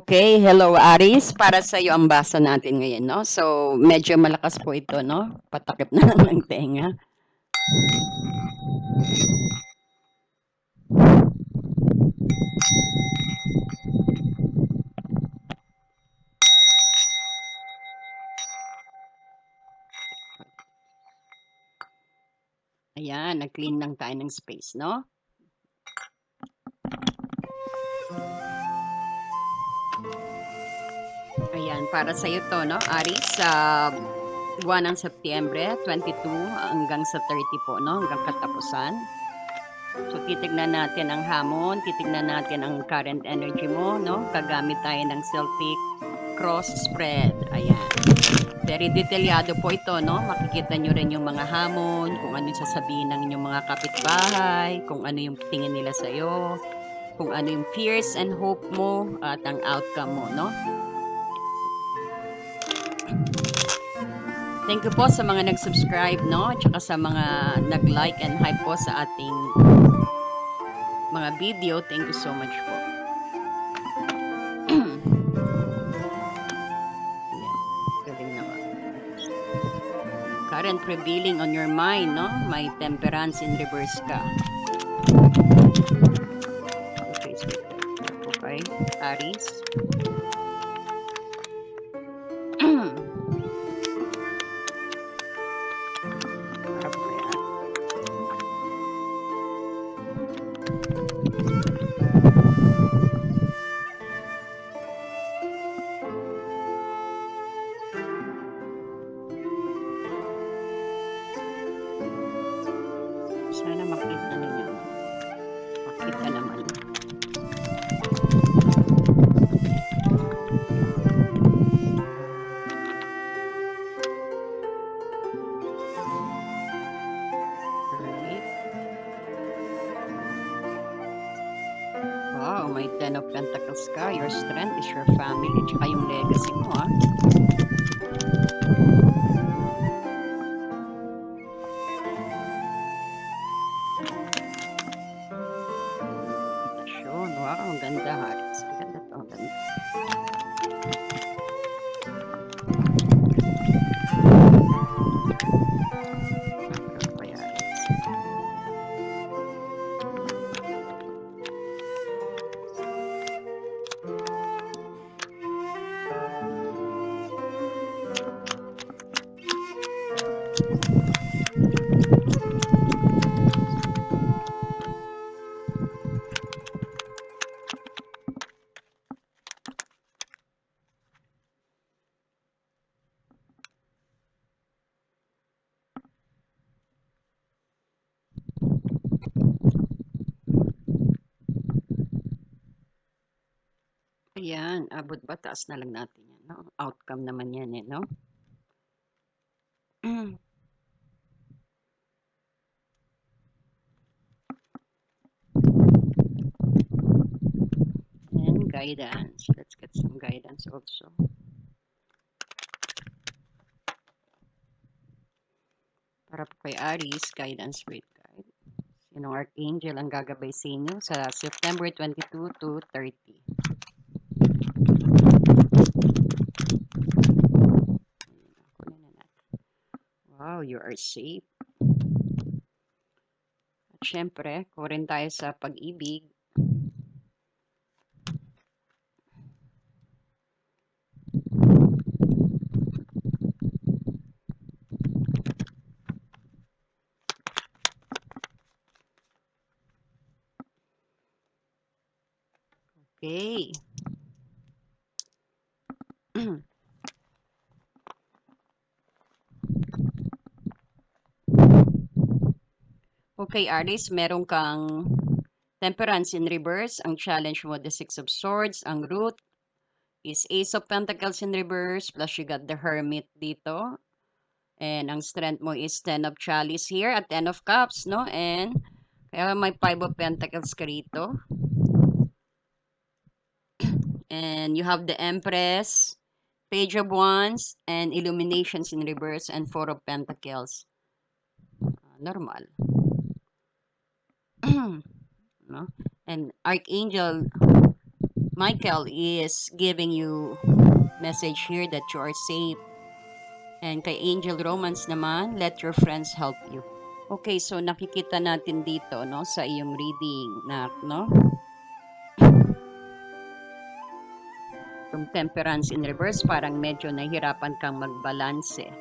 Okay, hello Aris. Para sa iyo ang basa natin ngayon, no? So, medyo malakas po ito, no? Patakip na lang ng tenga. Ayan, nag-clean lang tayo ng space, no? Para sa iyo to, no? Aris, sa buwan ng Setyembre 22 hanggang sa 30 po, no? Hanggang katapusan. So, titignan natin ang hamon, titignan natin ang current energy mo, no? Gagamit tayo ng Celtic cross spread. Ayan. Very detalyado po ito, no? Makikita nyo rin yung mga hamon, kung ano yung sasabihin ng inyong mga kapitbahay, kung ano yung tingin nila sa'yo, kung ano yung fears and hope mo, at ang outcome mo, no? Thank you po sa mga nag-subscribe, no? Tsaka sa mga nag-like and hype po sa ating mga video. Thank you so much po. Galing naman. Current revealing on your mind, no? May temperance in reverse ka. Okay, so, okay. Aries. Ayan, abot ba? Taas na lang natin yan, no? Outcome naman yan, eh, no? And guidance. Let's get some guidance also. Para po kay Aries, guidance spirit guide. Sinong archangel ang gagabay sa inyo sa September 22 to 30? Ayan, kunin na natin. Safe. At syempre, kung rin tayo sa pag-ibig, Okay. Okay, Aris, meron kang temperance in reverse. Ang challenge mo, the six of swords. Ang root is ace of pentacles in reverse. Plus, you got the hermit dito. And ang strength mo is ten of chalice here at ten of cups, no? And kaya may five of pentacles ka rito. And you have the empress, page of wands, and illuminations in reverse, and four of pentacles. Ah, normal. No? And archangel Michael is giving you message here that you are safe. And kay Angel Romance naman, let your friends help you. Okay, so nakikita natin dito, no, sa iyong reading na, no? Yung temperance in reverse, parang medyo nahihirapan kang magbalanse.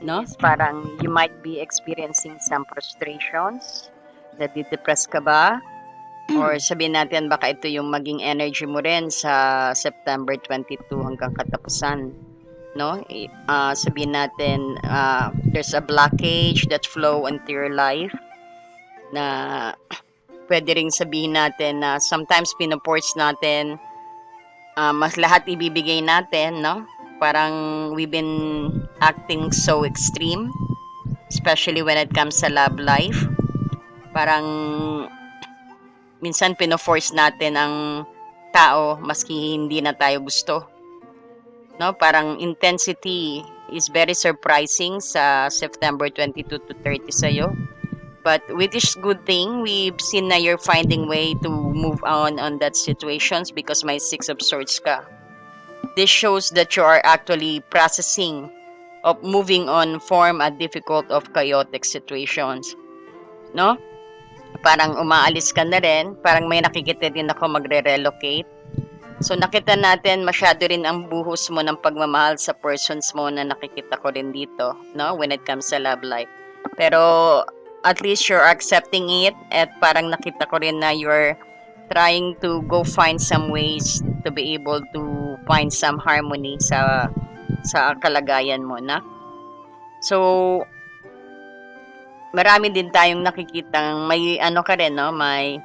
No? Parang you might be experiencing some frustrations. Nadidepress ka ba? Or sabihin natin baka ito yung maging energy mo rin sa September 22 hanggang katapusan. No? Ah, sabihin natin ah, there's a blockage that flow into your life na pwede ring sabihin natin na sometimes pinoforce natin ah, mas lahat ibibigay natin, no? Parang we've been acting so extreme, especially when it comes sa love life. Parang minsan pino-force natin ang tao maski hindi na tayo gusto. No, parang intensity is very surprising sa September 22 to 30 sa'yo. But which is good thing, we've seen na you're finding way to move on on that situations because may six of swords ka. This shows that you are actually processing of moving on from a difficult of chaotic situations. No? Parang umaalis ka na rin, parang may nakikita din ako magre-relocate. So nakita natin masyado rin ang buhos mo ng pagmamahal sa persons mo na nakikita ko rin dito, no? When it comes sa love life. Pero at least you're accepting it at parang nakita ko rin na you're trying to go find some ways to be able to find some harmony sa sa kalagayan mo na. So marami din tayong nakikitang may ano ka rin no, may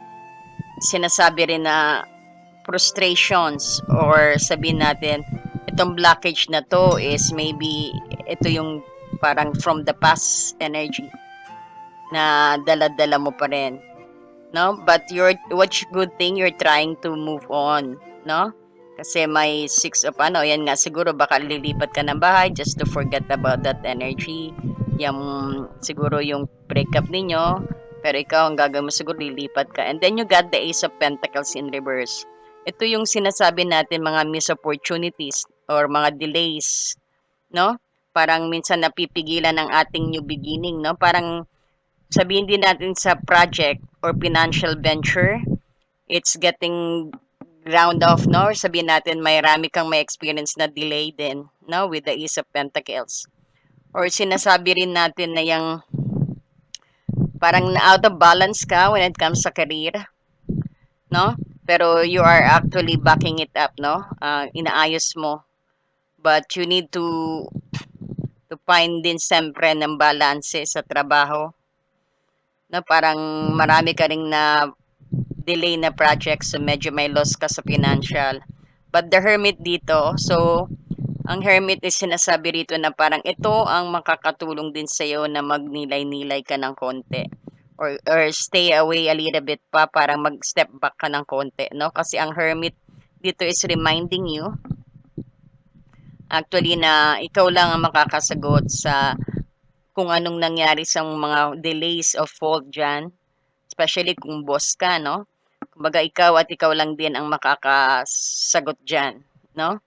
sinasabi rin na frustrations or sabihin natin itong blockage na to is maybe ito yung parang from the past energy na dala-dala mo pa rin. No? But you're, what's good thing, you're trying to move on. No? Kasi may six of ano, yan nga siguro baka lilipat ka ng bahay just to forget about that energy. Yung siguro yung breakup ninyo, pero ikaw ang gagawin mo siguro lilipat ka. And then you got the Ace of Pentacles in reverse. Ito yung sinasabi natin mga missed opportunities or mga delays, no? Parang minsan napipigilan ng ating new beginning, no? Parang sabihin din natin sa project or financial venture, it's getting ground off, no? Or sabihin natin may rami kang may experience na delay din, no? With the Ace of Pentacles. Or sinasabi rin natin na yung parang na out of balance ka when it comes sa career, no? Pero you are actually backing it up, no? Ah, inaayos mo. But you need to to find din siyempre ng balance sa trabaho na parang marami ka ring na delay na projects so medyo may loss ka sa financial. But the hermit dito, so ang hermit is sinasabi rito na parang ito ang makakatulong din sa iyo na magnilay-nilay ka ng konti or or stay away a little bit pa para mag-step back ka ng konti, no? Kasi ang hermit dito is reminding you actually na ikaw lang ang makakasagot sa kung anong nangyari sa mga delays of fault dyan. Especially kung boss ka, no? Kumbaga, ikaw at ikaw lang din ang makakasagot dyan, no?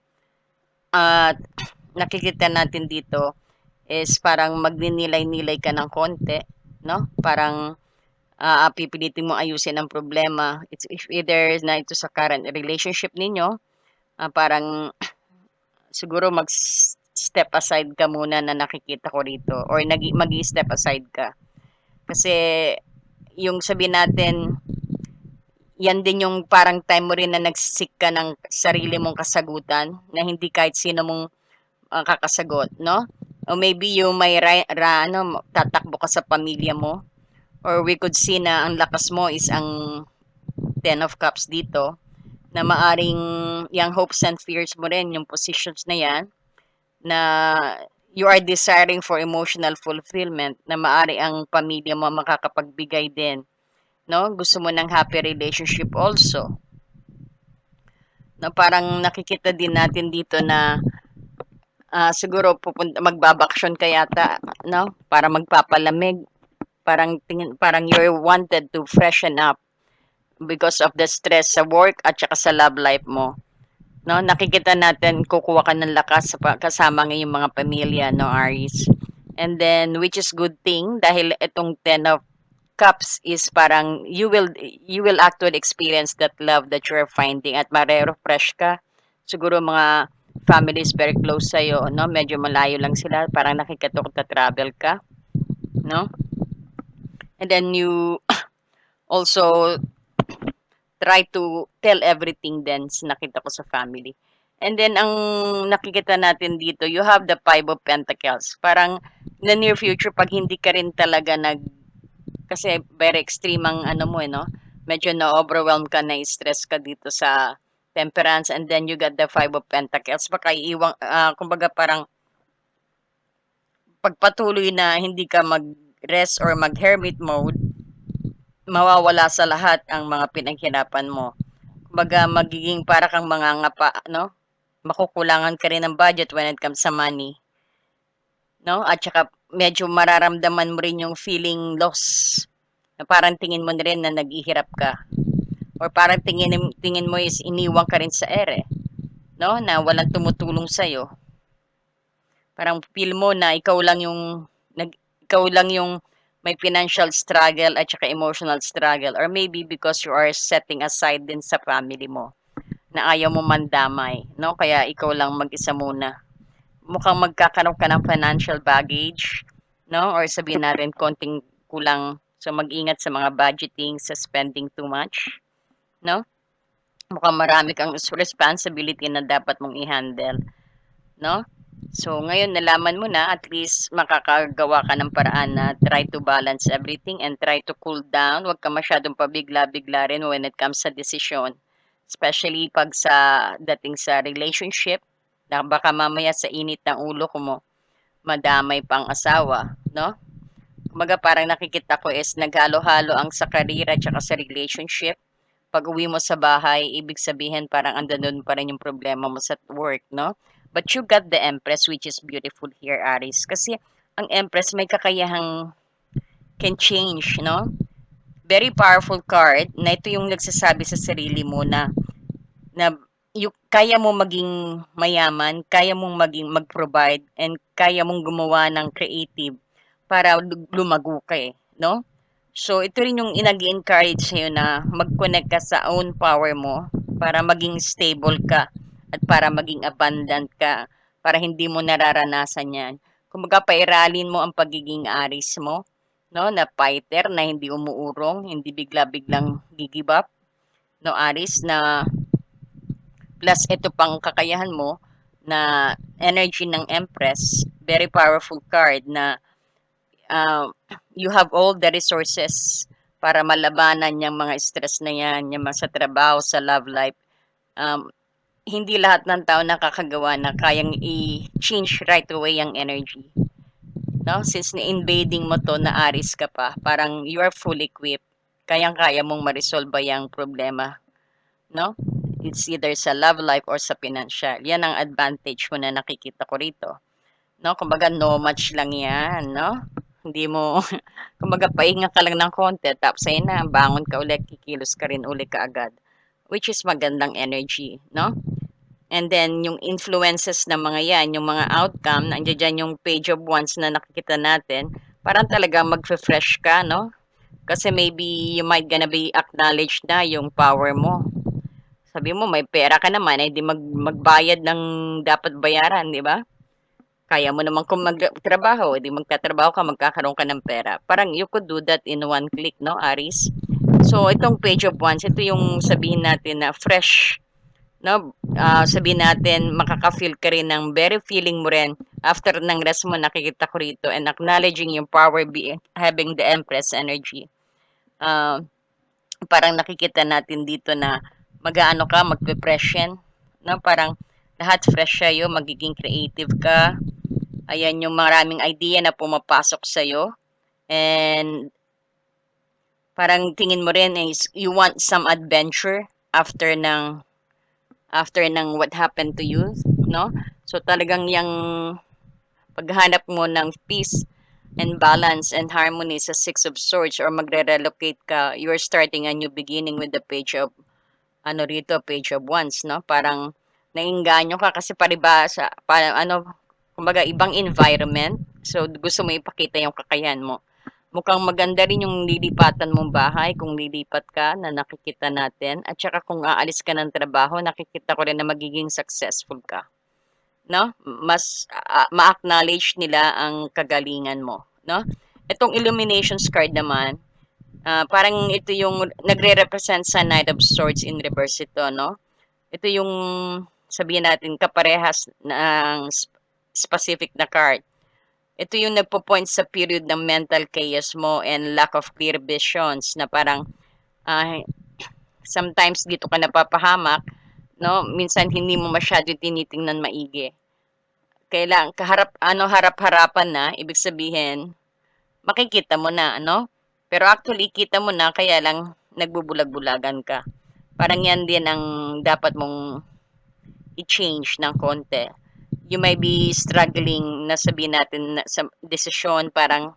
At nakikita natin dito is parang magninilay-nilay ka ng konti, no? Parang ah pipilitin mo ayusin ang problema. It's if either na ito sa current relationship ninyo, ah, parang siguro mag step aside ka muna na nakikita ko rito or nag mag step aside ka. Kasi yung sabi natin, yan din yung parang time mo rin na nagsisik ka ng sarili mong kasagutan na hindi kahit sino mong ah, kakasagot, no? O maybe yung may ra, ra, ano, tatakbo ka sa pamilya mo or we could see na ang lakas mo is ang Ten of Cups dito na maaring yung hopes and fears mo rin, yung positions na yan, na you are desiring for emotional fulfillment na maari ang pamilya mo makakapagbigay din. No? Gusto mo ng happy relationship also. No, parang nakikita din natin dito na ah, siguro pupunta magbabaksyon ka yata, no? Para magpapalamig. Parang tingin, parang you're wanted to freshen up because of the stress sa work at saka sa love life mo. No, nakikita natin kukuha ka ng lakas sa kasama ng iyong mga pamilya, no, Aries. And then which is good thing dahil itong 10 of cups is parang you will you will actually experience that love that you're finding at mare-refresh ka. Siguro mga families very close sa no? Medyo malayo lang sila, parang nakikatok na travel ka, no? And then you also try to tell everything then nakita ko sa family. And then, ang nakikita natin dito, you have the Five of Pentacles. Parang, the near future, pag hindi ka rin talaga nag, kasi very extreme ang ano mo, eh, no? Medyo na-overwhelm ka, na-stress ka dito sa temperance, and then you got the Five of Pentacles. Baka iiwang, ah, kumbaga parang, pagpatuloy na hindi ka mag-rest or mag-hermit mode, mawawala sa lahat ang mga pinaghirapan mo. Kumbaga, magiging para kang mga ngapa, no? Makukulangan ka rin ng budget when it comes sa money. No? At saka, medyo mararamdaman mo rin yung feeling loss. Na parang tingin mo na rin na naghihirap ka. Or parang tingin, tingin mo is iniwang ka rin sa ere. No? Na walang tumutulong sa'yo. Parang feel mo na ikaw lang yung, nag, ikaw lang yung may financial struggle at saka emotional struggle or maybe because you are setting aside din sa family mo na ayaw mo mandamay, no? Kaya ikaw lang mag-isa muna. Mukhang magkakaroon ka ng financial baggage, no? Or sabihin natin konting kulang so mag-ingat sa mga budgeting, sa spending too much, no? Mukhang marami kang responsibility na dapat mong i-handle, no? So, ngayon nalaman mo na, at least makakagawa ka ng paraan na try to balance everything and try to cool down. Huwag ka masyadong pabigla-bigla rin when it comes sa decision. Especially pag sa dating sa relationship, na baka mamaya sa init ng ulo ko mo, madamay pang asawa, no? Kumaga parang nakikita ko is naghalo-halo ang sa career at sa relationship. Pag uwi mo sa bahay, ibig sabihin parang andun pa rin yung problema mo sa work, no? But you got the Empress which is beautiful here, Aris. Kasi ang Empress may kakayahang can change, no? Very powerful card na ito yung nagsasabi sa sarili mo na na you, kaya mo maging mayaman, kaya mong maging mag-provide and kaya mong gumawa ng creative para lumago ka eh, no? So, ito rin yung inag-encourage sa'yo na mag-connect ka sa own power mo para maging stable ka at para maging abundant ka, para hindi mo nararanasan yan. Kumbaga, pairalin mo ang pagiging aris mo, no, na fighter, na hindi umuurong, hindi bigla-biglang gigib up, no, aris, na plus ito pang kakayahan mo, na energy ng Empress, very powerful card na uh, you have all the resources para malabanan yung mga stress na yan, yung mga sa trabaho, sa love life. Um, hindi lahat ng tao nakakagawa na kayang i-change right away ang energy. No? Since na-invading mo to, na aris ka pa, parang you are fully equipped. Kayang-kaya mong ma-resolve yung problema. No? It's either sa love life or sa financial. Yan ang advantage mo na nakikita ko rito. No? Kumbaga, no much lang yan. No? Hindi mo, kumbaga, pahinga ka lang ng konti, tapos ayun na, bangon ka ulit, kikilos ka rin ulit ka agad which is magandang energy, no? And then, yung influences ng mga yan, yung mga outcome, nandiyan dyan yung page of wands na nakikita natin, parang talaga mag-fresh ka, no? Kasi maybe you might gonna be acknowledged na yung power mo. Sabi mo, may pera ka naman, eh, di mag, magbayad ng dapat bayaran, di ba? Kaya mo naman kung magtrabaho, di magtatrabaho ka, magkakaroon ka ng pera. Parang you could do that in one click, no, Aris? So, itong page of wands, ito yung sabihin natin na fresh, no? Uh, sabihin natin, makaka-feel ka rin ng very feeling mo rin after ng rest mo, nakikita ko rito, and acknowledging yung power being, having the Empress energy. Uh, parang nakikita natin dito na mag-ano ka, mag-depression, no? Parang lahat fresh sa'yo, magiging creative ka. Ayan yung maraming idea na pumapasok sa'yo. And parang tingin mo rin is you want some adventure after ng after ng what happened to you, no? So talagang yung paghanap mo ng peace and balance and harmony sa Six of Swords or magre-relocate ka, you're starting a new beginning with the page of ano rito, page of wands, no? Parang nainganyo ka kasi paribasa, parang ano, kumbaga ibang environment. So gusto mo ipakita yung kakayahan mo. Mukhang maganda rin yung lilipatan mong bahay kung lilipat ka na nakikita natin. At saka kung aalis ka ng trabaho, nakikita ko rin na magiging successful ka. No? Mas ah, ma-acknowledge nila ang kagalingan mo. No? Itong illuminations card naman, ah, parang ito yung nagre-represent sa Knight of Swords in reverse ito, no? Ito yung sabihin natin kaparehas ng sp- specific na card. Ito yung nagpo-point sa period ng mental chaos mo and lack of clear visions na parang ah, sometimes dito ka napapahamak, no? Minsan hindi mo masyado tinitingnan maigi. Kailang kaharap ano harap-harapan na, ibig sabihin makikita mo na, ano? Pero actually kita mo na kaya lang nagbubulag-bulagan ka. Parang yan din ang dapat mong i-change ng konti. You may be struggling na sabihin natin na sa desisyon, parang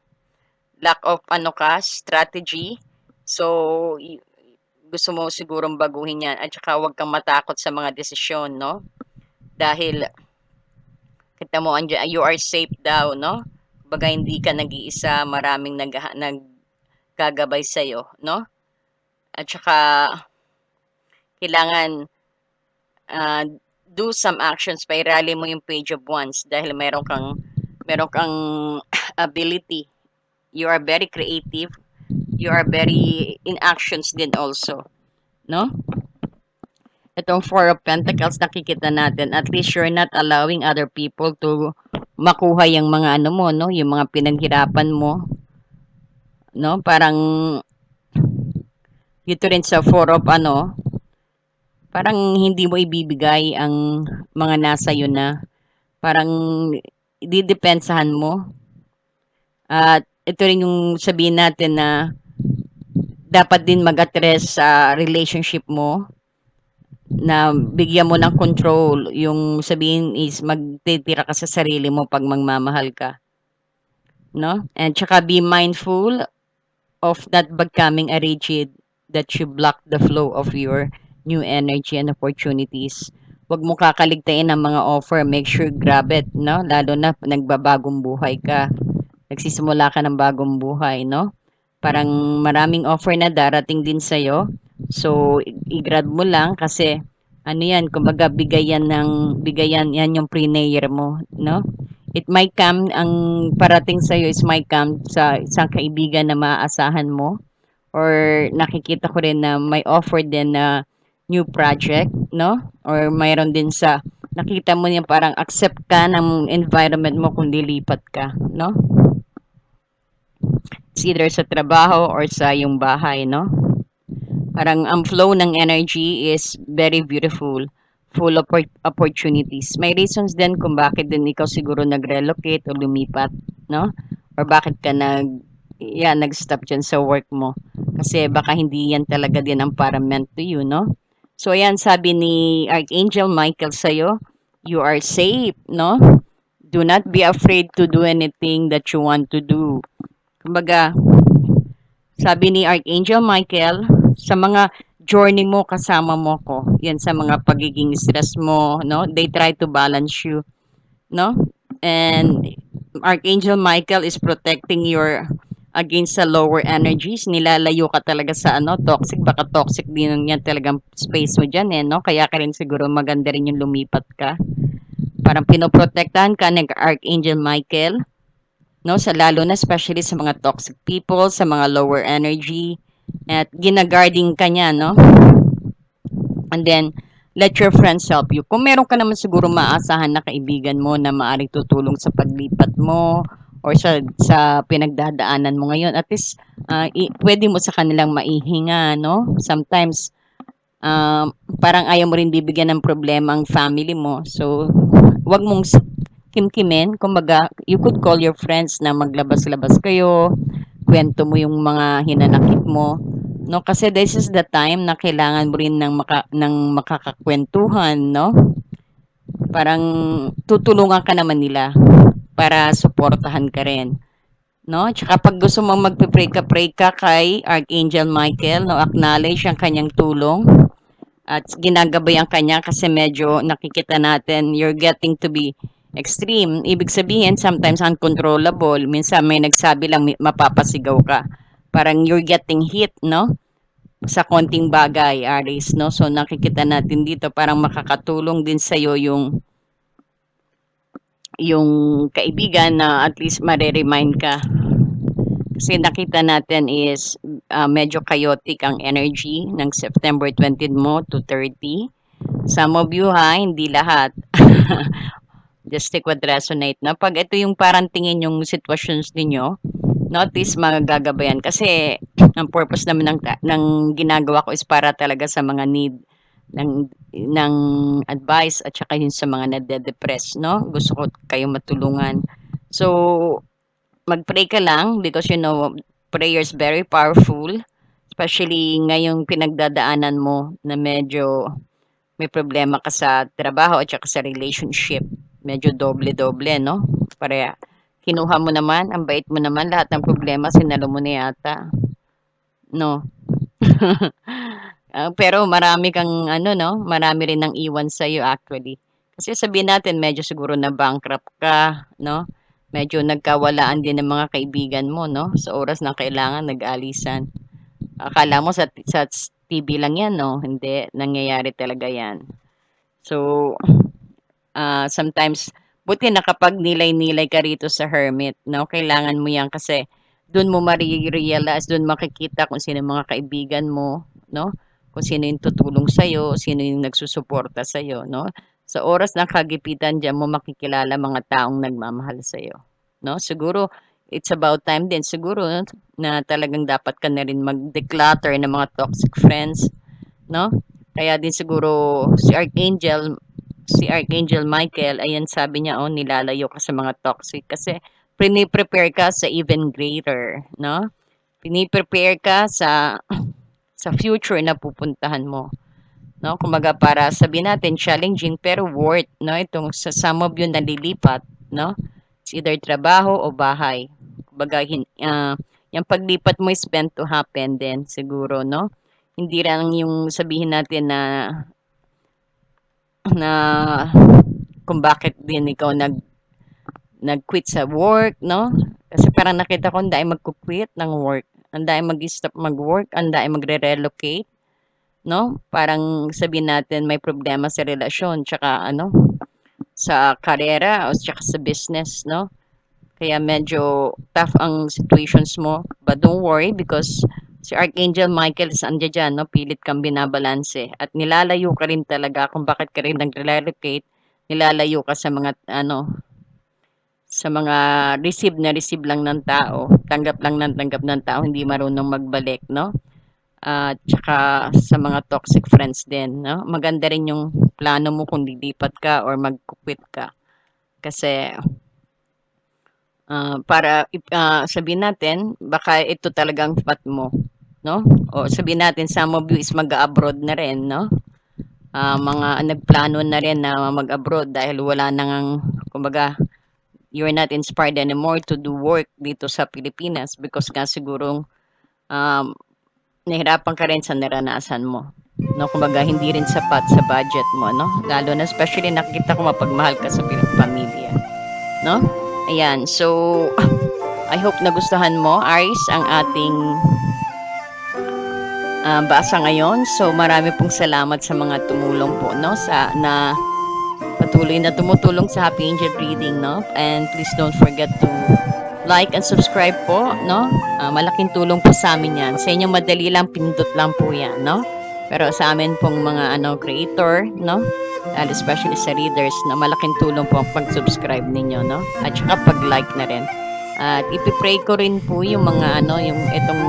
lack of ano ka, strategy. So, gusto mo sigurong baguhin yan. At saka huwag kang matakot sa mga desisyon, no? Dahil, kita mo, you are safe daw, no? Baga hindi ka nag-iisa, maraming nag, naggagabay sa'yo, no? At saka, kailangan uh, do some actions pa rally mo yung page of wands dahil meron kang meron kang ability. You are very creative. You are very in actions din also no? Itong four of pentacles nakikita natin at least you're not allowing other people to makuha yung mga ano mo no? Yung mga pinaghirapan mo no parang dito rin sa four of ano parang hindi mo ibibigay ang mga nasa iyo na parang didepensahan mo. At ito rin yung sabihin natin na dapat din mag-address sa relationship mo na bigyan mo ng control. Yung sabihin is magtitira ka sa sarili mo pag magmamahal ka. No? And tsaka be mindful of not becoming a rigid that you block the flow of your new energy and opportunities. Huwag mo kakaligtain ng mga offer. Make sure grab it, no? Lalo na nagbabagong buhay ka. Nagsisimula ka ng bagong buhay, no? Parang maraming offer na darating din sa'yo. So, i-grab mo lang kasi ano yan, kumbaga bigayan ng bigayan yan yung pre-nayer mo, no? It might come ang parating sa iyo is might come sa isang kaibigan na maaasahan mo or nakikita ko rin na may offer din na new project, no? Or mayroon din sa nakita mo niya parang accept ka ng environment mo kung lilipat ka, no? It's either sa trabaho or sa yung bahay, no? Parang ang flow ng energy is very beautiful, full of opportunities. May reasons din kung bakit din ikaw siguro nag-relocate o lumipat, no? Or bakit ka nag yeah, nag-stop dyan sa work mo. Kasi baka hindi yan talaga din ang para meant to you, no? So, ayan, sabi ni Archangel Michael sa'yo, you are safe, no? Do not be afraid to do anything that you want to do. Kumbaga, sabi ni Archangel Michael, sa mga journey mo, kasama mo ko. Yan sa mga pagiging stress mo, no? They try to balance you, no? And Archangel Michael is protecting your against sa lower energies, nilalayo ka talaga sa ano, toxic, baka toxic din yan talagang space mo dyan eh, no? Kaya ka rin siguro maganda rin yung lumipat ka. Parang pinoprotektahan ka ng Archangel Michael, no? Sa lalo na especially sa mga toxic people, sa mga lower energy, at ginagarding ka niya, no? And then, let your friends help you. Kung meron ka naman siguro maasahan na kaibigan mo na maaring tutulong sa paglipat mo, or sa, sa pinagdadaanan mo ngayon, at least uh, i- pwede mo sa kanilang maihinga, no? Sometimes, um, parang ayaw mo rin bibigyan ng problema ang family mo. So, wag mong kimkimin. Kumbaga, you could call your friends na maglabas-labas kayo, kwento mo yung mga hinanakit mo. No, kasi this is the time na kailangan mo rin ng, maka, ng makakakwentuhan, no? Parang tutulungan ka naman nila para suportahan ka rin. no? Tsaka pag gusto mong magpe-pray ka, pray ka kay Archangel Michael, no? Acknowledge ang kanyang tulong at ginagabayan kanya kasi medyo nakikita natin you're getting to be extreme. Ibig sabihin, sometimes uncontrollable. Minsan may nagsabi lang mapapasigaw ka. Parang you're getting hit, no? Sa konting bagay, Aris, no? So nakikita natin dito parang makakatulong din sa'yo yung yung kaibigan na at least mare-remind ka. Kasi nakita natin is ah, medyo chaotic ang energy ng September 20 mo to 30. Some of you ha, hindi lahat. Just take what resonate. No? Pag ito yung parang tingin yung situations ninyo, notice magagabayan. Kasi ang purpose naman ng, ng ginagawa ko is para talaga sa mga need ng ng advice at saka yun sa mga nade-depress, no? Gusto ko kayo matulungan. So, mag-pray ka lang because you know, prayer is very powerful. Especially ngayong pinagdadaanan mo na medyo may problema ka sa trabaho at saka sa relationship. Medyo doble-doble, no? Para kinuha mo naman, ang bait mo naman, lahat ng problema sinalo mo na yata. No? Ah, pero marami kang ano, no? Marami rin nang iwan sa iyo actually. Kasi sabihin natin medyo siguro na bankrupt ka, no? Medyo nagkawalaan din ng mga kaibigan mo, no? Sa oras na kailangan nag-alisan. Akala mo sa, sa TV lang yan, no? Hindi, nangyayari talaga yan. So, ah, sometimes, buti na kapag nilay-nilay ka rito sa hermit, no? Kailangan mo yan kasi doon mo marirealize, doon makikita kung sino mga kaibigan mo, no? Kung sino yung tutulong sa'yo, sino yung nagsusuporta sa'yo, no? Sa oras ng kagipitan, diyan mo makikilala mga taong nagmamahal sa'yo, no? Siguro, it's about time din siguro na talagang dapat ka na rin mag-declutter ng mga toxic friends, no? Kaya din siguro si Archangel, si Archangel Michael, ayan sabi niya, oh, nilalayo ka sa mga toxic kasi prepare ka sa even greater, no? Pini-prepare ka sa sa future na pupuntahan mo. No? Kumaga para sabihin natin challenging pero worth, no? Itong sa some of you nalilipat, no? It's either trabaho o bahay. Kumbaga hin, ah, yung paglipat mo is meant to happen din siguro, no? Hindi lang yung sabihin natin na na kung bakit din ikaw nag nag-quit sa work, no? Kasi parang nakita ko ang dahil magku-quit ng work. Ang dahil mag-stop mag-work, ang dahil magre-relocate, no? Parang sabihin natin may problema sa relasyon, tsaka ano, sa karera o tsaka sa business, no? Kaya medyo tough ang situations mo. But don't worry because si Archangel Michael is andyan dyan, no? Pilit kang binabalanse. At nilalayo ka rin talaga kung bakit ka rin nag-relocate. Nilalayo ka sa mga, ano, sa mga receive na receive lang ng tao. Tanggap lang ng tanggap ng tao, hindi marunong magbalik, no? At tsaka sa mga toxic friends din, no? Maganda rin yung plano mo kung lilipat ka or mag-quit ka. Kasi ah, para ah, sabihin natin, baka ito talagang path mo, no? O sabihin natin, some of you is mag-abroad na rin, no? Ah, mga nagplano na rin na mag-abroad dahil wala nang, kumbaga, you're not inspired anymore to do work dito sa Pilipinas because nga siguro um, nahirapan ka rin sa naranasan mo. No, kumbaga hindi rin sapat sa budget mo, no? Lalo na especially nakita ko mapagmahal ka sa pamilya, no? Ayan, so I hope nagustuhan mo, Aris, ang ating ah, basa ngayon. So marami pong salamat sa mga tumulong po, no? Sa na patuloy na tumutulong sa Happy Angel Reading, no? And please don't forget to like and subscribe po, no? Ah, malaking tulong po sa amin yan. Sa inyo madali lang, pindot lang po yan, no? Pero sa amin pong mga ano creator, no? And especially sa readers, na malaking tulong po ang pag-subscribe ninyo, no? At saka pag-like na rin. At ipipray ko rin po yung mga ano, yung itong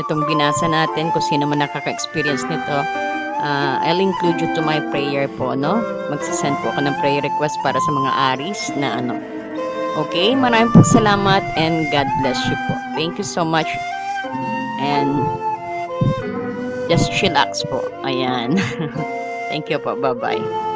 itong binasa natin kung sino man nakaka-experience nito. Ah, I'll include you to my prayer po, no? Magsasend po ako ng prayer request para sa mga aris na ano. Okay, maraming po salamat and God bless you po. Thank you so much. And just chillax po. Ayan. Thank you po. Bye-bye.